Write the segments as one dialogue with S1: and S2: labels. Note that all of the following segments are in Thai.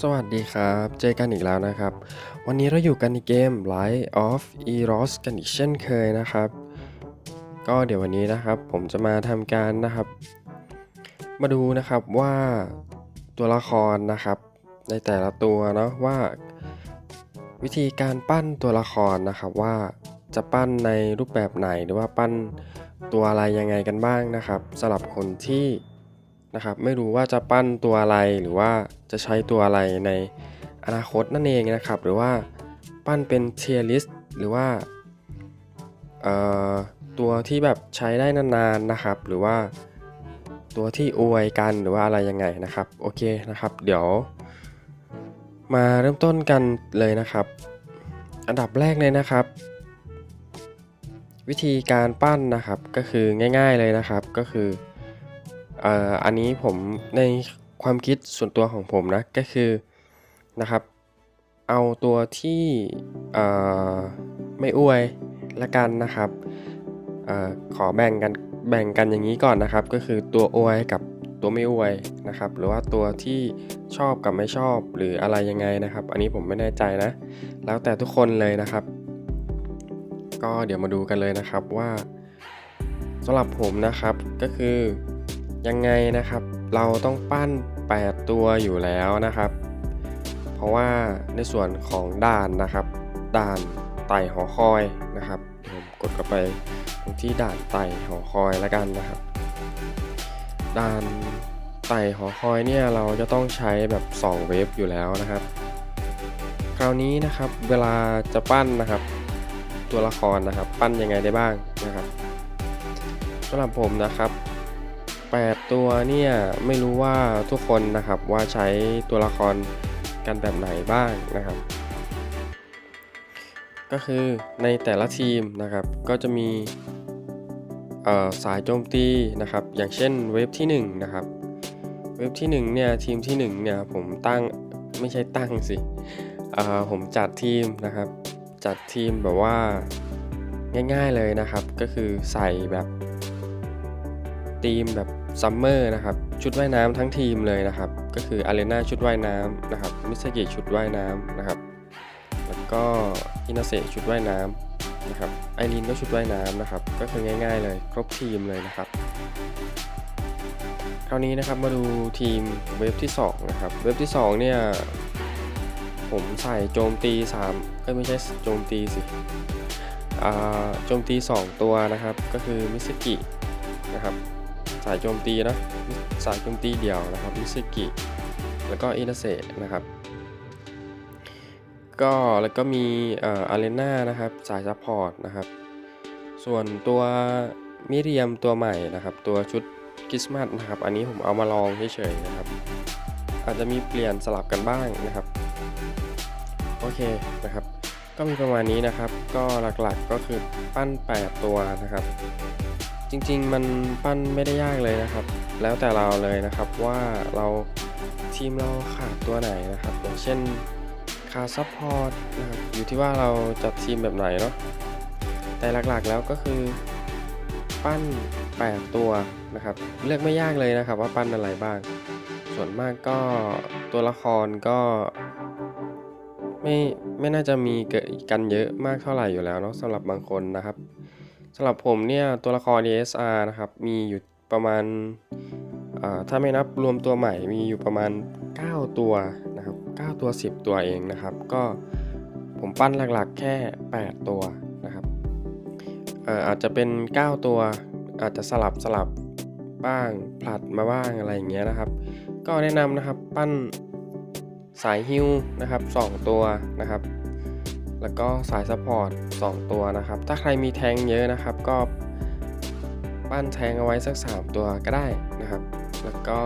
S1: สวัสดีครับ เจอกันอีกแล้วนะครับ วันนี้เราอยู่กันในเกม Light of Eros กันอีกเช่นเคยนะครับ ก็เดี๋ยววันนี้นะครับผมจะมาทำการนะครับ มาดูนะครับว่าตัวละครนะครับ ในแต่ละตัวเนาะว่า วิธีการปั้นตัวละครนะครับว่าจะปั้นในรูปแบบไหนหรือว่าปั้นตัวอะไรยังไงกันบ้างนะครับสำหรับคนที่ นะครับ ไม่รู้ว่าจะปั้นตัวอะไรหรือว่าจะใช้ตัวอะไรในอนาคตนั่นเองนะครับ หรือว่าปั้นเป็นเทียริสหรือว่าตัวที่แบบใช้ได้นานๆนะครับ หรือว่าตัวที่อวยกันหรือว่าอะไรยังไงนะครับ โอเคนะครับ เดี๋ยว มาเริ่มต้นกันเลยนะครับ อันดับแรกเลยนะครับ วิธีการปั้นนะครับก็คือง่าย ๆเลยนะครับ ก็คือ อันนี้ผมในความคิดส่วนตัวของผมนะก็คือนะครับ เอาตัวที่ไม่อวยละกันนะครับอขอแบ่งกันแบ่งกันอย่างนี้ก่อนนะครับ ก็คือตัวอวยกับตัวไม่อวยนะครับ หรือว่าตัวที่ชอบกับไม่ชอบหรืออะไรยังไงนะครับ อันนี้ผมไม่แน่ใจนะ แล้วแต่ทุกคนเลยนะครับ ก็เดี๋ยวมาดูกันเลยนะครับว่าสำหรับผมนะครับก็คือ ยังไงนะครับ เราต้องปั้น 8 ตัวอยู่แล้วนะครับ เพราะว่าในส่วนของด่านนะครับด่านไต่หอคอยนะครับผมกดเข้าไปตรงที่ด่านไต่หอคอยแล้วกันนะครับ ด่านไต่หอคอยเนี่ยเราจะต้องใช้แบบ 2 เวฟอยู่แล้วนะครับ คราวนี้นะครับเวลาจะปั้นนะครับ ตัวละครนะครับ ปั้นยังไงได้บ้างนะครับสำหรับผมนะครับ 8 ตัวเนี่ยไม่รู้ว่าทุกคนนะครับว่าใช้ตัวละครกันแบบไหนบ้างนะครับ ก็คือในแต่ละทีมนะครับก็จะมีสายโจมตีนะครับ อย่างเช่นเวฟที่1นะครับเวฟที่1เนี่ยทีมที่1เนี่ยผมตั้งไม่ใช่ตั้งสิผมจัดทีมนะครับ จัดทีมแบบว่าง่ายๆเลยนะครับ ก็คือใส่แบบ ทีมแบบซัมเมอร์นะครับชุดว่ายน้ำทั้งทีมเลยนะครับ ก็คืออารีนาชุดว่ายน้ำนะครับมิสกิชุดว่ายน้ำนะครับ แล้วก็อินาเซชุดว่ายน้ำนะครับไอรีนก็ชุดว่ายน้ำนะครับ ก็คือง่ายๆเลยครบทีมเลยนะครับ คราวนี้นะครับมาดูทีมเวฟที่2นะครับเวฟที่2เนี่ยผมใส่โจมตี3เอ้ยไม่ใช่โจมตีสิอ่าโจมตี 2 ตัวนะครับ ก็คือมิสกินะครับ สายโจมตีนะสายโจมตีเดี่ยวนะครับมิสกิแล้วก็อินาเซนะครับก็แล้วก็มีเอ่ออารีนานะครับสายซัพพอร์ตนะครับ ส่วนตัวมิเรียมตัวใหม่นะครับ ตัวชุดคริสต์มาสนะครับ อันนี้ผมเอามาลองเฉยๆนะครับ อาจจะมีเปลี่ยนสลับกันบ้างนะครับ โอเคนะครับ ก็มีประมาณนี้นะครับ ก็หลักๆก็คือปั้น 8 ตัวนะครับ จริงๆ มันปั้นไม่ได้ยากเลยนะครับ แล้วแต่เราเลยนะครับว่าเราทีมเราขาดตัวไหนนะครับ อย่างเช่นขาดซัพพอร์ตนะครับอยู่ที่ว่าเราจัดทีมแบบไหนเนาะแต่หลักๆแล้วก็คือปั้น 8 ตัวนะครับ เลือกไม่ยากเลยนะครับว่าปั้นอะไรบ้าง ส่วนมากก็ตัวละครก็ไม่ไม่น่าจะมีเกิดกันเยอะมากเท่าไหร่อยู่แล้วเนาะสำหรับบางคนนะครับ สำหรับผมเนี่ยตัวละคร DSR นะครับมีอยู่ประมาณาถ้าไม่นับรวมตัวใหม่มีอยู่ประมาณ 9 ตัวนะครับ9ตัว 10 ตัวเองนะครับ ก็ผมปั้นหลักๆแค่ 8 ตัวนะครับเอ่ออาจจะเป็น 9 ตัวอาจจะสลับสลับบ้างผลัดมาบ้างอะไรอย่างเงี้ยนะครับ ก็แนะนำนะครับปั้นสายฮิวนะครับ 2 ตัวนะครับ แล้วก็สายซัพพอร์ต2ตัวนะครับ ถ้าใครมีแทงเยอะนะครับ ก็ปั้นแทงเอาไว้สัก 3 ตัวก็ได้นะครับ แล้วก็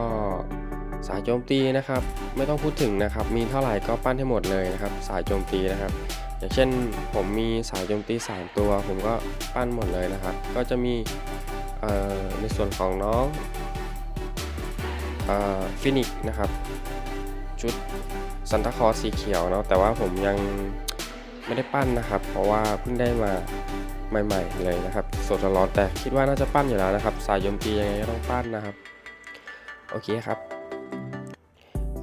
S1: สายโจมตีนะครับ ไม่ต้องพูดถึงนะครับ มีเท่าไหร่ก็ปั้นให้หมดเลยนะครับ สายโจมตีนะครับ อย่างเช่นผมมีสายโจมตี 3 ตัว ผมก็ปั้นหมดเลยนะครับ ก็จะมีในส่วนของน้องฟินิกนะครับ ชุดซันตาคอสสีเขียวเนาะแต่ว่าผมยัง ไม่ได้ปั้นนะครับ เพราะว่าเพิ่งได้มาใหม่ๆเลยนะครับสดร้อนแต่คิดว่าน่าจะปั้นอยู่แล้วนะครับ สายโจมตียังไงก็ต้องปั้นนะครับ โอเคครับ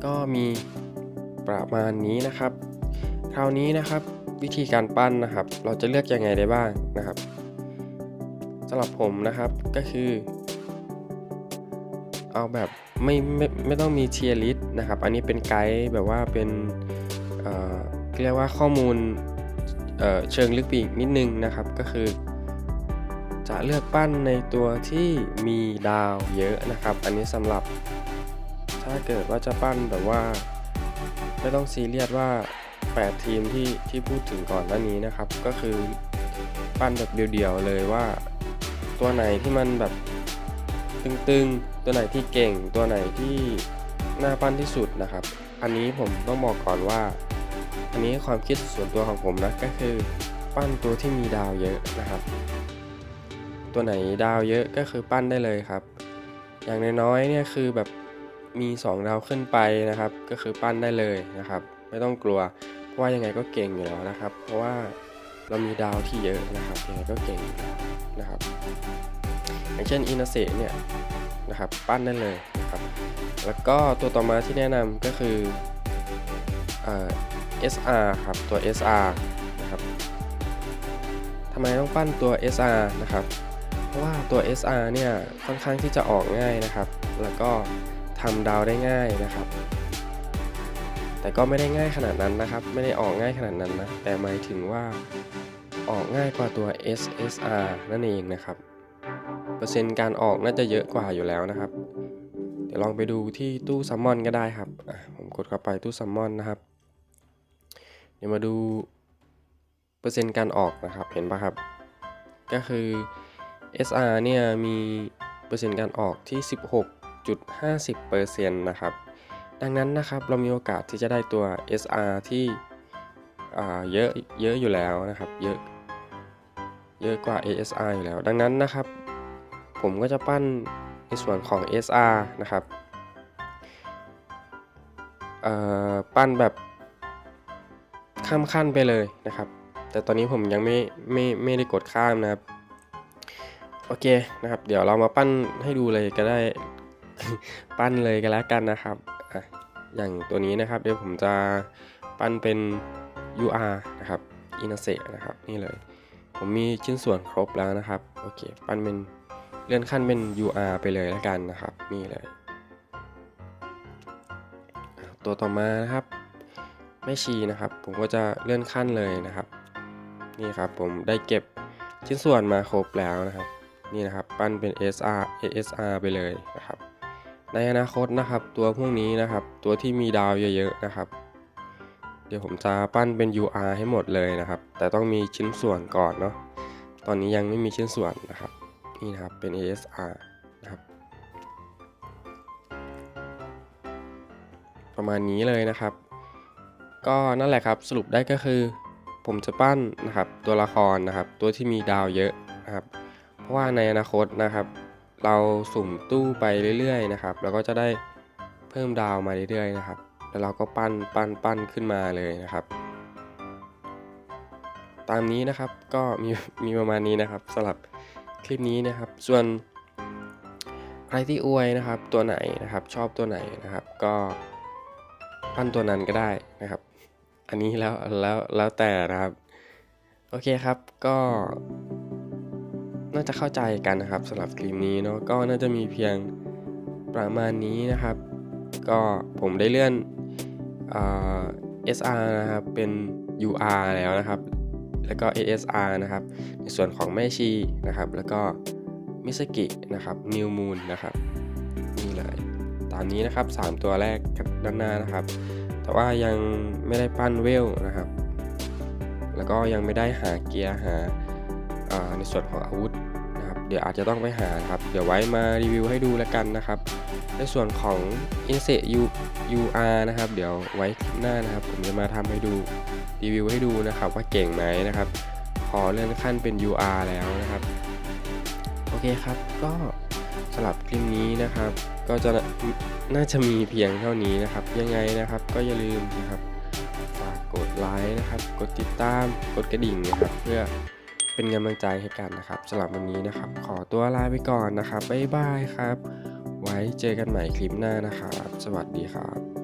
S1: ก็มีประมาณนี้นะครับ คราวนี้นะครับวิธีการปั้นนะครับ เราจะเลือกยังไงได้บ้างนะครับสำหรับผมนะครับก็คือ เอาแบบไม่ไม่ไม่ต้องมีเทียร์ลิสนะครับ อันนี้เป็นไกด์แบบว่าเป็นเรียกว่าข้อมูล เเชิงลึกไปอีกนิดนึงนะครับก็คือ จะเลือกปั้นในตัวที่มีดาวเยอะนะครับ อันนี้สำหรับ ถ้าเกิดว่าจะปั้นแบบว่า ไม่ต้องซีเรียสว่า 8 ทีมที่ที่พูดถึงก่อนหน้านี้นะครับ ก็คือปั้นแบบเดียวๆเลยว่า ตัวไหนที่มันแบบตึงๆ ตัวไหนที่เก่งตัวไหนที่น่าปั้นที่สุดนะครับ อันนี้ผมต้องบอกก่อนว่า อันนี้ความคิดส่วนตัวของผมนะก็คือ ปั้นตัวที่มีดาวเยอะนะครับ ตัวไหนดาวเยอะก็คือปั้นได้เลยครับ อย่างน้อยๆเนี่ยคือแบบมี 2 ดาวขึ้นไปนะครับ ก็คือปั้นได้เลยนะครับ ไม่ต้องกลัวเพราะว่ายังไงก็เก่งอยู่แล้วนะครับ เพราะว่าเรามีดาวที่เยอะนะครับยังไงก็เก่งนะครับอย่างเช่นอินาเซเนี่ยนะครับปั้นได้เลยนะครับ แล้วก็ตัวต่อมาที่แนะนำก็คือเอ่อ SR ครับ ตัว SR นะครับทำไมต้องปั้นตัว SR นะครับ เพราะว่าตัว SR เนี่ยค่อนข้างที่จะออกง่ายนะครับ แล้วก็ทำดาวได้ง่ายนะครับ แต่ก็ไม่ได้ง่ายขนาดนั้นนะครับ ไม่ได้ออกง่ายขนาดนั้นนะ แต่หมายถึงว่าออกง่ายกว่าตัว SSR นั่นเองนะครับ เปอร์เซ็นต์การออกน่าจะเยอะกว่าอยู่แล้วนะครับ เดี๋ยวลองไปดูที่ตู้ซัมมอนก็ได้ครับ ผมกดเข้าไปตู้ซัมมอนนะครับ เดี๋ยวมาดูเปอร์เซ็นต์การออกนะครับ เห็นปะครับ ก็คือ SR เนี่ยมีเปอร์เซ็นต์การออกที่ 16.50%นะครับ ดังนั้นนะครับเรามีโอกาสที่จะได้ตัว SR ที่อ่าเยอะเยอะอยู่แล้วนะครับ เยอะเยอะกว่า ASR อยู่แล้ว ดังนั้นนะครับ ผมก็จะปั้นในส่วนของ SR นะครับอ่อปั้นแบบ ข้ามขั้นไปเลยนะครับ แต่ตอนนี้ผมยังไม่ไม่ไม่ได้กดข้ามนะครับ โอเคนะครับ เดี๋ยวเรามาปั้นให้ดูเลยก็ได้ ปั้นเลยกันแล้วกันนะครับอะอย่างตัวนี้นะครับเดี๋ยวผมจะปั้นเป็น UR นะครับ i n a s e นะครับนี่เลย ผมมีชิ้นส่วนครบแล้วนะครับโอเคปั้นเป็นเลื่อนขั้นเป็น UR ไปเลยแล้วกันนะครับ นี่เลย ตัวต่อมานะครับ แม่ชีนะครับ ผมก็จะเลื่อนขั้นเลยนะครับ นี่ครับผมได้เก็บชิ้นส่วนมาครบแล้วนะครับ นี่นะครับปั้นเป็น SR ASR ไปเลยนะครับ ในอนาคตนะครับ ตัวพวกนี้นะครับ ตัวที่มีดาวเยอะๆนะครับ เดี๋ยวผมจะปั้นเป็น UR ให้หมดเลยนะครับ แต่ต้องมีชิ้นส่วนก่อนเนาะตอนนี้ยังไม่มีชิ้นส่วนนะครับ นี่นะครับเป็น ASR นะครับประมาณนี้เลยนะครับ ก็นั่นแหละครับสรุปได้ก็คือ ผมจะปั้นนะครับตัวละครนะครับ ตัวที่มีดาวเยอะนะครับ เพราะว่าในอนาคตนะครับ เราสุ่มตู้ไปเรื่อยๆนะครับเราก็จะได้เพิ่มดาวมาเรื่อยๆนะครับ แล้วเราก็ปั้นปั้นปั้นขึ้นมาเลยนะครับ ตามนี้นะครับก็มีมีประมาณนี้นะครับสำหรับคลิปนี้นะครับ ส่วนใครที่อวยนะครับตัวไหนนะครับ ชอบตัวไหนนะครับ ก็ปั้นตัวนั้นก็ได้นะครับ อันนี้แล้วแล้วแล้วแต่นะครับ โอเคครับก็น่าจะเข้าใจกันนะครับสำหรับคลิปนี้เนาะก็น่าจะมีเพียงประมาณนี้นะครับ ก็ผมได้เลื่อนเอ่า SR นะครับเป็น UR แล้วนะครับ แล้วก็ ASR นะครับ ในส่วนของแม่ชีนะครับ แล้วก็มิสกินะครับ New Moon นะครับนี่เลยตามนี้นะครับ 3 ตัวแรกด้านหน้านะครับ แต่ว่ายังไม่ได้ปั้นเวลนะครับ แล้วก็ยังไม่ได้หาเกียร์หาในส่วนของอาวุธนะครับ เดี๋ยวอาจจะต้องไปหาครับ เดี๋ยวไว้มารีวิวให้ดูแล้วกันนะครับ ในส่วนของ i n s e U UR นะครับ เดี๋ยวไว้หน้านะครับ ผมจะมาทำให้ดูรีวิวให้ดูนะครับว่าเก่งไหมนะครับขอเลื่อนขั้นเป็น UR แล้วนะครับ โอเคครับก็ สำหรับคลิปนี้นะครับ ก็จะน่าจะมีเพียงเท่านี้นะครับ ยังไงนะครับก็อย่าลืมนะครับฝากกดไลค์นะครับ กดติดตามกดกระดิ่งนะครับ เพื่อเป็นกำลังใจให้กันนะครับสำหรับวันนี้นะครับ ขอตัวลาไปก่อนนะครับบ๊ายบายครับ ไว้เจอกันใหม่คลิปหน้านะครับ สวัสดีครับ